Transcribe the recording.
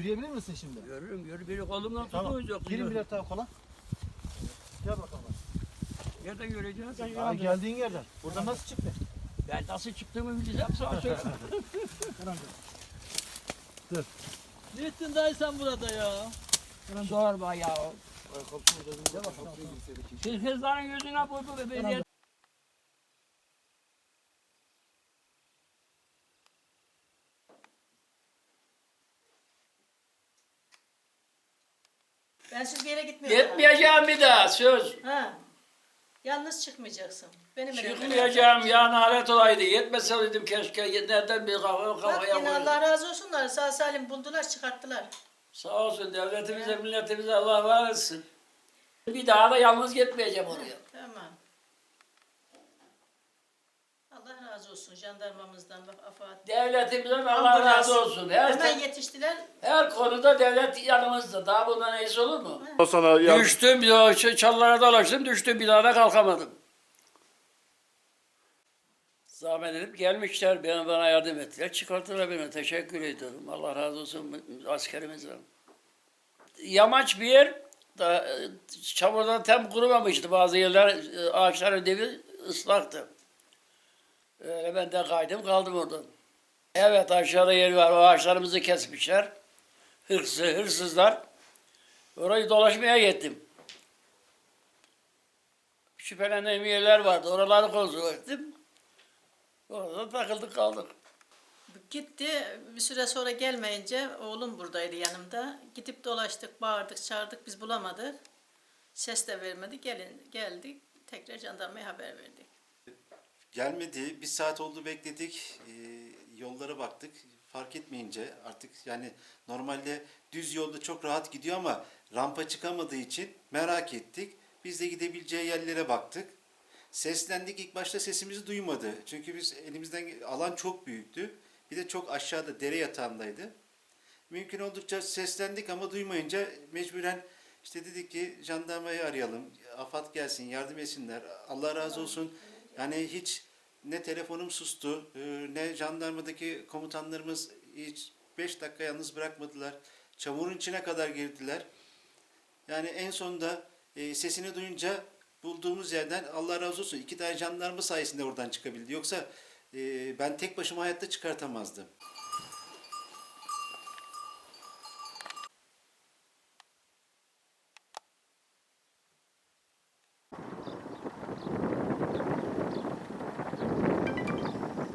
Yürüyebilir misin şimdi? Görürüm görürüm. Biri kolumdan Tamam. tutmayacak. Girin birer tane kola. Gel bakalım. Nereden göreceğiz? Ay geldiğin yerden. Buradan nasıl çıktın? Ben nasıl çıktığımı bileceğim sana söyle. Ne ettin dayı sen burada ya? Sorma ya. Siz kızların yüzüne bu bu bebeği. Ben siz bir yere gitmiyorum. Gitmeyeceğim bir daha söz. Ha. Yalnız çıkmayacaksın. Benim. Çıkmayacağım ya nalet olaydı. Yetmeseydim keşke. Nereden bir kafa Bak kafaya yine koydum. Allah razı olsunlar. Sağ salim buldular çıkarttılar. Sağ olsun devletimize, milletimize Allah var etsin. Bir daha da yalnız gitmeyeceğim oraya. Tamam. Allah razı olsun jandarmamızdan bak afat. Devletimizden Allah Ambulans. razı olsun. Her, Hemen yetiştiler. her konuda devlet yanımızda. Daha bundan iyisi olur mu? O sana ya Düştüm, ya, şey, çalılara dolaştım, düştüm, bir daha da kalkamadım. Zahmet edip gelmişler, bana, bana yardım ettiler, çıkarttılar beni. Teşekkür ediyorum. Allah razı olsun askerimizden. Yamaç bir yer, da, e, çamurdan tam kurumamıştı bazı yerler, e, ağaçların dibi ıslaktı. Öyle ben de kaydım kaldım orada. Evet aşağıda yer var, o ağaçlarımızı kesmişler. Hırsız, hırsızlar. Orayı dolaşmaya gittim. Şüphelendiğim yerler vardı. Oraları kontrol ettim. Orada takıldık kaldık. Gitti. Bir süre sonra gelmeyince oğlum buradaydı yanımda. Gidip dolaştık, bağırdık, çağırdık. Biz bulamadık. Ses de vermedi. Gelin, geldik. Tekrar jandarmaya haber verdik. Gelmedi. Bir saat oldu bekledik. Ee, yollara baktık. Fark etmeyince artık yani normalde düz yolda çok rahat gidiyor ama rampa çıkamadığı için merak ettik. Biz de gidebileceği yerlere baktık. Seslendik. İlk başta sesimizi duymadı. Çünkü biz elimizden alan çok büyüktü. Bir de çok aşağıda dere yatağındaydı. Mümkün oldukça seslendik ama duymayınca mecburen işte dedik ki jandarmayı arayalım. Afat gelsin, yardım etsinler. Allah razı olsun. Yani hiç ne telefonum sustu, e, ne jandarmadaki komutanlarımız hiç beş dakika yalnız bırakmadılar. Çamurun içine kadar girdiler. Yani en sonunda e, sesini duyunca bulduğumuz yerden Allah razı olsun iki tane jandarma sayesinde oradan çıkabildi. Yoksa e, ben tek başıma hayatta çıkartamazdım.